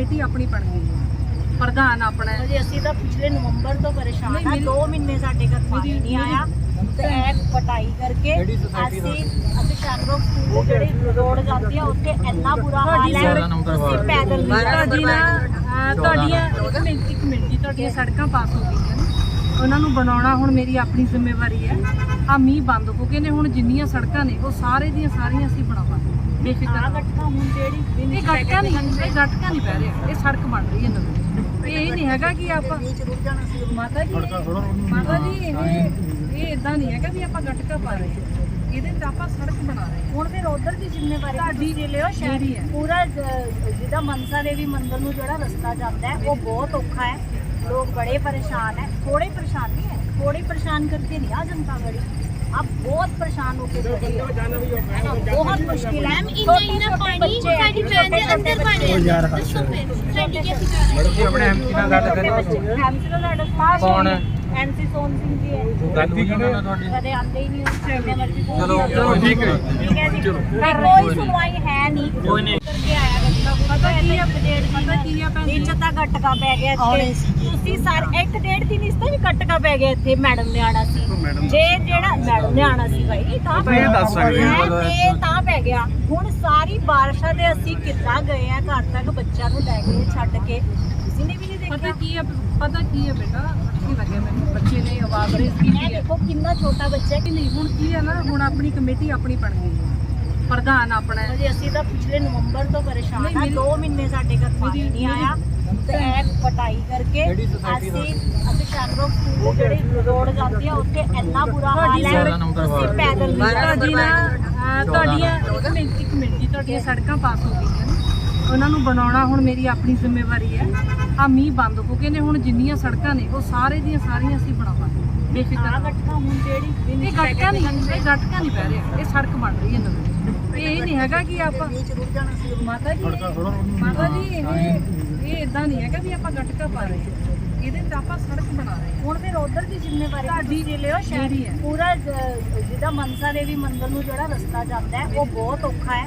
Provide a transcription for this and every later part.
Committee ਆਪਣੀ ਬਣ ਗਈ ਹੈ। ਪ੍ਰਧਾਨ ਆਪਣਾ ਹੈ। ਜੀ ਅਸੀਂ ਤਾਂ ਪਿਛਲੇ ਨਵੰਬਰ ਤੋਂ ਪਰੇਸ਼ਾਨ ਨਹੀਂ, ਆ ਮੇਰੀ- 2 ਮਹੀਨੇ ਸਾਡੇ ਘਰ ਪਾਣੀ ਮੇਰੀ- ਨਹੀਂ ਆਇਆ। ਤੇ ਇਹ ਪਟਾਈ ਕਰਕੇ ਅਸੀਂ ਅਸੀਂ ਸ਼ਾਨਰੋਕ ਸਕੂਲ ਜਿਹੜੀ ਰੋਡ ਜਾਂਦੀ ਆ ਉੱਥੇ ਇੰਨਾ ਬੁਰਾ ਹਾਲ ਹੈ। ਸੜਕ- ਅਸੀਂ ਪੈਦਲ ਨਹੀਂ ਜਾ ਤੁਹਾਡੀ ਨਾ ਅਹ, ਤੁਹਾਡੀਆਂ ਇੱਕ ਮਿੰਟ ਇੱਕ ਮਿੰਟ ਜੀ ਤੁਹਾਡੀਆਂ ਸੜਕਾਂ ਪਾਸ ਹੋ ਗਈਆਂ ਨੇ। ਉਹਨਾਂ ਨੂੰ ਬਣਾਉਣਾ ਹੁਣ ਮੇਰੀ ਆਪਣੀ ਜ਼ਿੰਮੇਵਾਰੀ ਹੈ। ਆ ਮੀਂਹ ਬੰਦ ਹੋ ਗਏ ਨੇ ਹੁਣ ਜਿੰਨੀਆਂ ਸੜਕਾਂ ਨੇ ਉਹ ਸਾਰੇ ਦੀਆਂ ਸਾਰੀਆਂ ਅਸੀਂ ਬਣਾਵਾਂਗੇ। ਜਿਹੜਾ ਰਸਤਾ ਜਾਂਦਾ ਉਹ ਬਹੁਤ ਔਖਾ ਹੈ। ਲੋਕ ਬੜੇ ਪਰੇਸ਼ਾਨ ਹੈ। ਥੋੜੇ ਪਰੇਸ਼ਾਨ ਨਹੀਂ ਹੈ। ਥੋੜੇ ਪਰੇਸ਼ਾਨ ਕਰਕੇ ਨਹੀਂ ਆ ਜਨਤਾ ਬੜੀ। अब बहुत परेशान होके बैठे हैं। बहुत मुश्किल है ਮੈਮ ਇੰਨਾ ਇੰਨਾ ਪਾਣੀ ਸਾਡੀ ਵੈਨ ਦੇ ਅੰਦਰ ਵੜ ਰਿਹਾ ਦੱਸੋ ਫਿਰ ਸਾਡੀ ਕੀ ਅਸੀਂ ਜੀ ਆਪਣੇ ਐਮਪੀ ਨਾਲ ਗੱਲ ਕਰੀ ਕੌਣ ਹੈ? ਐਮਸੀ ਸੋਨ ਸਿੰਘ ਜੀ ਹੈ ਗੱਲ ਹੋਈ ਉਹਨਾਂ ਨਾਲ ਤੁਹਾਡੀ ਕਦੇ ਆਉਂਦੇ ਹੀ ਨਹੀਂ ਉਸ ਜਿੰਨੇ ਮਰਜ਼ੀ ਫੋਨ ਚਲੋ ਕਰ ਚਲੋ ਠੀਕ ਹੈ ਠੀਕ ਹੈ ਜੀ ਪਰ ਕੋਈ ਸੁਣਵਾਈ ਹੈ ਨਹੀਂ ਕੋਈ ਨਹੀਂ। ਕਰਕੇ ਆਇਆ ਗੱਟਕਾ ਪਤਾ ਕੀ ਆ ਪਤਾ ਕੀ ਆ ਭੈਣ ਜੀ? ਨੀਚੇ ਤਾਂ ਗੱਟਕਾ ਪੈ ਗਿਆ ਇੱਥੇ। ਤੁਸੀਂ ਸਰ ਇੱਕ ਡੇਢ ਦਿਨ ਇਸ ਤੋਂ ਵੀ ਗੱਟਕਾ ਪੈ ਗਿਆ ਇੱਥੇ ਮੈਡਮ ਨੇ ਆਣਾ ਸੀ। ਜੇ ਜਿਹੜਾ ਮੈਡਮ ਨੇ ਆਣਾ ਸੀ ਭਾਈ ਤਾਂ ਤਾਂ ਇਹ ਦੱਸ ਸਕਦੇ ਹੈ ਹੋ। ਤੇ ਤਾਂ ਪੈ ਗਿਆ। ਹੁਣ ਸਾਰੀ ਬਾਰਿਸ਼ਾਂ ਦੇ ਅਸੀਂ ਕਿੱਦਾਂ ਗਏ ਆ ਘਰ ਤੱਕ ਬੱਚਿਆਂ ਨੂੰ ਲੈ ਕੇ ਛੱਡ ਕੇ? ਕਿਸੇ ਨੇ ਵੀ ਨਹੀਂ ਪਤਾ ਦੇਖਿਆ ਕੀ ਹੈ ਪਤਾ ਕੀ ਹੈ ਬੇਟਾ? ਅੱਛੀ ਲੱਗਿਆ ਮੈਨੂੰ। ਬੱਚੇ ਨੇ ਆਵਾਜ਼ ਰੇਜ਼ ਇਹ ਕੀਤੀ ਹੈ ਦੇਖੋ ਕਿੰਨਾ ਛੋਟਾ ਬੱਚਾ ਹੈ। ਕਿ ਨਹੀਂ ਹੁਣ ਕੀ ਹੈ ਨਾ ਹੁਣ ਆਪਣੀ ਕਮੇਟੀ ਆਪਣੀ ਬਣ ਗਈ ਹੈ। ਪ੍ਰਧਾਨ ਆਪਣਾ। ਜੀ ਅਸੀਂ ਤਾਂ ਪਿਛਲੇ ਨਵੰਬਰ ਤੋਂ ਪਰੇਸ਼ਾਨ ਆ। ਮੇਰੀ- 2 ਮਹੀਨੇ ਸਾਡੇ ਘਰ ਪਾਣੀ ਨਹੀਂ ਆਇਆ। ਤੇ ਇਹ ਪਟਾਈ ਕਰਕੇ ਅਸੀਂ ਅਸੀਂ ਸ਼ਾਨਰੋਕ ਸਕੂਲ ਜਿਹੜੀ ਰੋਡ ਜਾਂਦੀ ਆ ਉੱਥੇ ਇੰਨਾ ਬੁਰਾ ਹਾਲ ਹੈ। ਸੜਕ- ਅਸੀਂ ਪੈਦਲ ਨਹੀਂ ਜਾ ਤੁਹਾਡੀਆਂ ਇੱਕ ਮਿੰਟ ਜੀ ਤੁਹਾਡੀਆਂ ਸੜਕਾਂ ਪਾਸ ਹੋ ਗਈਆਂ ਉਹਨਾਂ ਨੂੰ ਬਣਾਉਣਾ ਹੁਣ ਮੇਰੀ ਆਪਣੀ ਜ਼ਿੰਮੇਵਾਰੀ ਹੈ। ਆ ਮੀਂਹ ਬੰਦ ਹੋ ਗਏ ਨੇ ਹੁਣ ਜਿੰਨੀਆਂ ਸੜਕਾਂ ਨੇ ਉਹ ਸਾਰੇ ਦੀਆਂ ਸਾਰੀਆਂ ਅਸੀਂ ਬਣਾਵਾਂਗੇ ਬੇਫਿਕਰ ਗੱਟਕਾ ਹੁਣ ਜਿਹੜੀ ਦਿਨ ਇਹ ਗਟਕਾ ਨਹੀਂ ਇਹ ਗਟਕਾ ਨਹੀਂ ਪੈ ਰਿਹਾ ਇਹ ਸੜਕ ਬਣ ਰਹੀ ਹੈ ਨਵੀਂ। ਇਹ ਨਹੀਂ ਹੈਗਾ ਕਿ ਆਪਾਂ ਮਾਤਾ ਜੀ ਮਾਤਾ ਜੀ ਇਹ ਇਹ ਇਦਾਂ ਨਹੀਂ ਹੈਗਾ ਵੀ ਆਪਾਂ ਗਟਕਾ ਪਾ ਰਹੇ ਹਾਂ। ਇਹਦੇ ਤੇ ਆਪਾਂ ਸੜਕ ਬਣਾ ਰਹੇ ਹਾਂ। ਹੁਣ ਫਿਰ ਉਧਰ ਦੀ ਜ਼ਿੰਮੇਵਾਰੀ ਤੁਹਾਡੀ ਤੁਸੀਂ ਲਿਓ ਸ਼ਾਇਦ ਮੇਰੀ ਹੈ। ਪੂਰਾ ਜ- ਜਿਹਦਾ ਮਨਸਾ ਦੇਵੀ ਮੰਦਿਰ ਨੂੰ ਜਿਹੜਾ ਰਸਤਾ ਜਾਂਦਾ ਹੈ ਉਹ ਬਹੁਤ ਔਖਾ ਹੈ।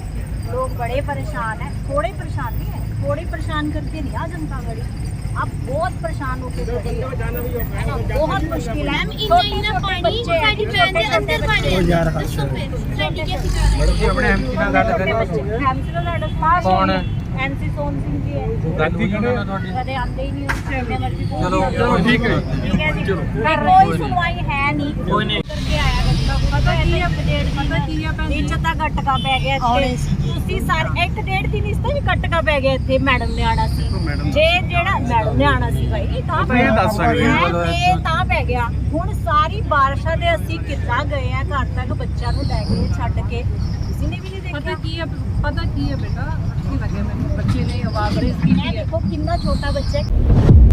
ਲੋਕ ਬੜੇ ਪਰੇਸ਼ਾਨ ਹੈ ਥੋੜੇ ਪਰੇਸ਼ਾਨ ਨਹੀਂ ਹੈ। ਥੋੜੇ ਪਰੇਸ਼ਾਨ करके नहीं आ जनता बड़ी अब बहुत परेशान होके बैठे हैं। बहुत मुश्किल है ਮੈਮ ਇੰਨਾ ਇੰਨਾ ਪਾਣੀ ਸਾਡੀ ਵੈਨ ਦੇ ਅੰਦਰ ਵੜ ਰਿਹਾ ਦੱਸੋ ਫਿਰ ਸਾਡੀ ਕੀ ਅਸੀਂ ਜੀ ਆਪਣੇ ਐਮਪੀ ਨਾਲ ਗੱਲ ਕਰੀ ਕੌਣ ਹੈ? ਐਮਸੀ ਸੋਨ ਸਿੰਘ ਜੀ ਹੈ ਗੱਲ ਹੋਈ ਉਹਨਾਂ ਨਾਲ ਤੁਹਾਡੀ ਕਦੇ ਆਉਂਦੇ ਹੀ ਨਹੀਂ ਉਸ ਜਿੰਨੇ ਮਰਜ਼ੀ ਫੋਨ ਚਲੋ ਕਰ ਚਲੋ ਠੀਕ ਹੈ ਠੀਕ ਹੈ ਜੀ ਪਰ ਕੋਈ ਸੁਣਵਾਈ ਹੈ ਨਹੀਂ ਕੋਈ ਨਹੀਂ। ਕਰਕੇ ਆਇਆ ਗੱਟਕਾ ਪਤਾ ਕੀ ਹੈ ਪਤਾ ਹੈ? ਨੀਚੇ ਤਾਂ ਗੱਟਕਾ ਪੈ ਗਿਆ ਇੱਥੇ ਤੁਸੀਂ ਸਰ ਇੱਕ ਡੇਢ ਦਿਨ ਇਸ ਤੋਂ ਵੀ ਗੱਟਕਾ ਪੈ ਗਿਆ ਇੱਥੇ ਮੈਡਮ ਨੇ ਆਣਾ ਸੀ ਜੇ ਜਿਹੜਾ ਮੈਡਮ ਨੇ ਆਣਾ ਸੀ ਭਾਈ ਤਾਂ ਤਾਂ ਇਹ ਦੱਸ ਸਕਦੇ ਹੋ। ਹੈ ਤੇ ਤਾਂ ਪੈ ਗਿਆ। ਹੁਣ ਸਾਰੀ ਬਾਰਿਸ਼ਾਂ ਦੇ ਅਸੀਂ ਕਿੱਦਾਂ ਗਏ ਆ ਘਰ ਤੱਕ ਬੱਚਿਆਂ ਨੂੰ ਲੈ ਕੇ ਛੱਡ ਕੇ। ਕਿਸੇ ਨੇ ਵੀ ਨਹੀਂ ਪਤਾ ਦੇਖਿਆ ਕੀ ਹੈ ਪਤਾ ਕੀ ਹੈ ਬੇਟਾ? ਅੱਛੀ ਲੱਗਿਆ ਮੈਨੂੰ। ਬੱਚੇ ਨੇ ਆਵਾਜ਼ ਇਹ ਕੀਤੀ ਹੈ ਦੇਖੋ ਕਿੰਨਾ ਛੋਟਾ ਬੱਚਾ ਹੈ।